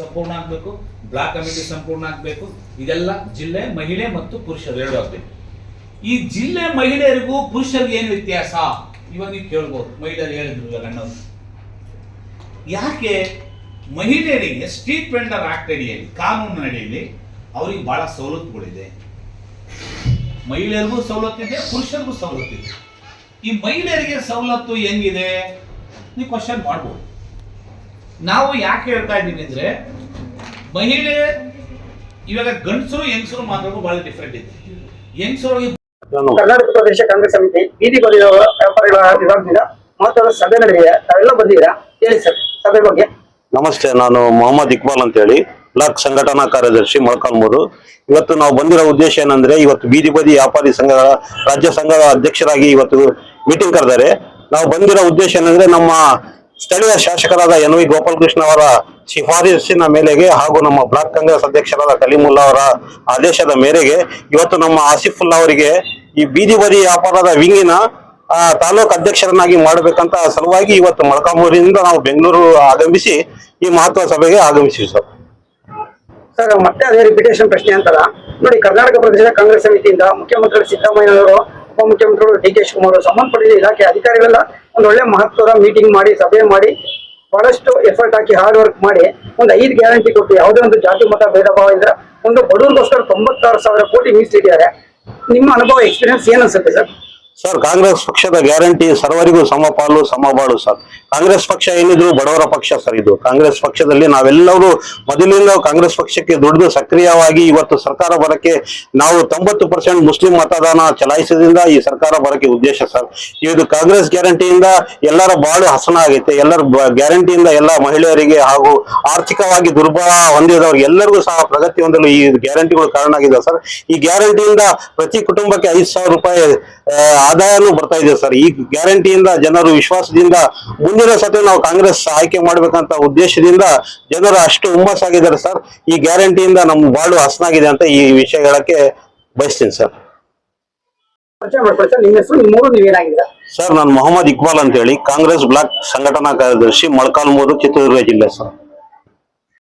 ಸಂಪೂರ್ಣ ಆಗಬೇಕು, block committee ಸಂಪೂರ್ಣ ಆಗಬೇಕು. ಇದೆಲ್ಲ ಜಿಲ್ಲೆ, ಮಹಿಳೆ ಮತ್ತು ಪುರುಷರು ಎರಡು ಆಗಬೇಕು. ಈ ಜಿಲ್ಲೆ ಮಹಿಳೆಯರಿಗೂ ಪುರುಷರಿಗೆ ಏನು ವ್ಯತ್ಯಾಸ? ಇವಾಗ ನೀವು ಕೇಳ್ಬೋದು. ಮಹಿಳೆಯರು ಹೇಳಿದ್ರು ಇವಾಗ ಯಾಕೆ ಮಹಿಳೆಯರಿಗೆ ಸ್ಟ್ರೀಟ್ ವೆಂಡರ್ ಆಕ್ಟ್ ಅಡಿಯಲ್ಲಿ ಕಾನೂನು ಅಡಿಯಲ್ಲಿ ಅವ್ರಿಗೆ ಬಹಳ ಸವಲತ್ತುಗಳಿದೆ. ಮಹಿಳೆಯರಿಗೂ ಸವಲತ್ತಿದೆ ಪುರುಷರಿಗೂ ಸವಲತ್ತಿದೆ ಈ ಮಹಿಳೆಯರಿಗೆ ಸವಲತ್ತು ಹೆಂಗಿದೆ? ನೀವು ಕ್ವಶನ್ ಮಾಡ್ಬೋದು. ನಾವು ಯಾಕೆ ಹೇಳ್ತಾ ಇದ್ದೀವಿ ಅಂದ್ರೆ ಮಹಿಳೆ ಇವಾಗ ಗಂಡಸರು ಹೆಂಗಸರು ಮಾತ್ರ ಬಹಳ ಡಿಫ್ರೆಂಟ್ ಇದೆ ಹೆಂಗಸರಿಗೆ ನಾನು ಕರ್ನಾಟಕ ಪ್ರದೇಶ ಕಾಂಗ್ರೆಸ್ ಸಮಿತಿ ಬೀದಿ ಬದಿಯ ವ್ಯಾಪಾರಿಗಳ ವಿಭಾಗದಿಂದ ಮಹತ್ವದ ಸಭೆ ನಡೆದಿದೆ. ತಾವೆಲ್ಲ ಬಂದಿದ್ದೀರಾ? ಹೇಳಿ ಸರ್ ಸಭೆ ಬಗ್ಗೆ. ನಮಸ್ತೆ ನಾನು ಮೊಹಮ್ಮದ್ ಇಕ್ಬಾಲ್ ಅಂತ ಹೇಳಿ ಬ್ಲಾಕ್ ಸಂಘಟನಾ ಕಾರ್ಯದರ್ಶಿ ಮೊಳಕಾಲ್ಮೂರು ಇವತ್ತು ನಾವು ಬಂದಿರೋ ಉದ್ದೇಶ ಏನಂದ್ರೆ ಇವತ್ತು ಬೀದಿ ಬದಿ ವ್ಯಾಪಾರಿ ಸಂಘಗಳ ರಾಜ್ಯ ಸಂಘದ ಅಧ್ಯಕ್ಷರಾಗಿ ಇವತ್ತು ಮೀಟಿಂಗ್ ಕರೆದಾರೆ. ನಾವು ಬಂದಿರೋ ಉದ್ದೇಶ ಏನಂದ್ರೆ ನಮ್ಮ ಸ್ಥಳೀಯ ಶಾಸಕರಾದ ಎನ್ ವಿ ಗೋಪಾಲಕೃಷ್ಣ ಅವರ ಶಿಫಾರಸಿನ ಮೇರೆಗೆ ಹಾಗೂ ನಮ್ಮ ಬ್ಲಾಕ್ ಕಾಂಗ್ರೆಸ್ ಅಧ್ಯಕ್ಷರಾದ ಕಲೀಮುಲ್ಲಾ ಅವರ ಆದೇಶದ ಮೇರೆಗೆ ಇವತ್ತು ನಮ್ಮ ಆಸಿಫುಲ್ಲಾ ಅವರಿಗೆ ಈ ಬೀದಿ ಬದಿ ವ್ಯಾಪಾರದ ವಿಂಗಿನ ತಾಲೂಕು ಅಧ್ಯಕ್ಷರನ್ನಾಗಿ ಮಾಡಬೇಕಂತ ಸಲುವಾಗಿ ಇವತ್ತು ಮೊಳಕಾಮೂರಿನಿಂದ ನಾವು ಬೆಂಗಳೂರು ಆಗಮಿಸಿ ಈ ಮಹತ್ವ ಸಭೆಗೆ ಆಗಮಿಸಿವಿ ಸರ್. ಸರ್, ಮತ್ತೆ ಅದೇ ರಿಪಿಟೇಷನ್ ಪ್ರಶ್ನೆ ಅಂತಾರ ನೋಡಿ, ಕರ್ನಾಟಕ ಪ್ರದೇಶ ಕಾಂಗ್ರೆಸ್ ಸಮಿತಿಯಿಂದ ಮುಖ್ಯಮಂತ್ರಿ ಸಿದ್ದರಾಮಯ್ಯನವರು ಉಪಮುಖ್ಯಮಂತ್ರಿಗಳು ಡಿ ಕೆ ಶಿವಕುಮಾರ್ ಸಂಬಂಧಪಟ್ಟಿದ ಇಲಾಖೆ ಅಧಿಕಾರಿಗಳೆಲ್ಲ ಒಂದು ಒಳ್ಳೆ ಮಹತ್ವದ ಮೀಟಿಂಗ್ ಮಾಡಿ, ಸಭೆ ಮಾಡಿ, ಬಹಳಷ್ಟು ಎಫರ್ಟ್ ಹಾಕಿ ಹಾರ್ಡ್ ವರ್ಕ್ ಮಾಡಿ ಒಂದು ಐದು ಗ್ಯಾರಂಟಿ ಕೊಟ್ಟು ಯಾವುದೇ ಒಂದು ಜಾತಿ, ಮತ, ಭೇದ, ಭಾವ ಇದ್ರೆ ಒಂದು ಬಡವರಿಗೋಸ್ಕರ ತೊಂಬತ್ತಾರು ಸಾವಿರ ಕೋಟಿ ಮೀಸಲಿಟ್ಟಿದ್ದಾರೆ. ನಿಮ್ಮ ಅನುಭವ ಎಕ್ಸ್ಪೀರಿಯನ್ಸ್ ಏನ್ ಅನ್ಸುತ್ತೆ ಸರ್? ಸರ್ ಕಾಂಗ್ರೆಸ್ ಪಕ್ಷದ ಗ್ಯಾರಂಟಿ ಸರ್ವರಿಗೂ ಸಮಪಾಲು ಸಮಬಾಳು ಸರ್ ಕಾಂಗ್ರೆಸ್ ಪಕ್ಷ ಏನಿದ್ರು ಬಡವರ ಪಕ್ಷ ಸರ್ ಇದು. ಕಾಂಗ್ರೆಸ್ ಪಕ್ಷದಲ್ಲಿ ನಾವೆಲ್ಲರೂ ಮೊದಲಿಂದ ಕಾಂಗ್ರೆಸ್ ಪಕ್ಷಕ್ಕೆ ದುಡಿದು ಸಕ್ರಿಯವಾಗಿ ಇವತ್ತು ಸರ್ಕಾರ ಬರಕ್ಕೆ ನಾವು ತೊಂಬತ್ತು ಪರ್ಸೆಂಟ್ ಮುಸ್ಲಿಂ ಮತದಾನ ಚಲಾಯಿಸಿದ್ರಿಂದ ಈ ಸರ್ಕಾರ ಬರಕ್ಕೆ ಉದ್ದೇಶ ಸರ್ ಇದು ಕಾಂಗ್ರೆಸ್ ಗ್ಯಾರಂಟಿಯಿಂದ ಎಲ್ಲರ ಬಾಳು ಹಸನ ಆಗೈತೆ. ಎಲ್ಲರ ಗ್ಯಾರಂಟಿಯಿಂದ ಎಲ್ಲ ಮಹಿಳೆಯರಿಗೆ ಹಾಗೂ ಆರ್ಥಿಕವಾಗಿ ದುರ್ಬಲ ಹೊಂದಿದವ್ರಿಗೆ ಎಲ್ಲರಿಗೂ ಸಹ ಪ್ರಗತಿ ಹೊಂದಲು ಈ ಗ್ಯಾರಂಟಿಗಳು ಕಾರಣ ಆಗಿದೆ ಸರ್ ಈ ಗ್ಯಾರಂಟಿಯಿಂದ ಪ್ರತಿ ಕುಟುಂಬಕ್ಕೆ ಐದು ಸಾವಿರ ರೂಪಾಯಿ ಆದಾಯನೂ ಬರ್ತಾ ಇದೆ ಸರ್. ಈ ಗ್ಯಾರಂಟಿಯಿಂದ ಜನರು ವಿಶ್ವಾಸದಿಂದ ಮುಂದಿನ ಸತಿ ನಾವು ಕಾಂಗ್ರೆಸ್ ಆಯ್ಕೆ ಮಾಡ್ಬೇಕಂತ ಉದ್ದೇಶದಿಂದ ಜನರು ಅಷ್ಟು ಹುಮ್ಮಸ್ಸಾಗಿದ್ದಾರೆ ಸರ್. ಈ ಗ್ಯಾರಂಟಿಯಿಂದ ನಮ್ಮ ಬಾಳು ಹಸನಾಗಿದೆ ಅಂತ ಈ ವಿಷಯ ಹೇಳಕ್ಕೆ ಬಯಸ್ತೀನಿ ಸರ್. ಸರ್. ನಾನು ಮೊಹಮ್ಮದ್ ಇಕ್ಬಾಲ್ ಅಂತ ಹೇಳಿ ಕಾಂಗ್ರೆಸ್ ಬ್ಲಾಕ್ ಸಂಘಟನಾ ಕಾರ್ಯದರ್ಶಿ ಮೊಳಕಾಲ್ಮೂರು ಚಿತ್ರದುರ್ಗ ಜಿಲ್ಲೆ ಸರ್.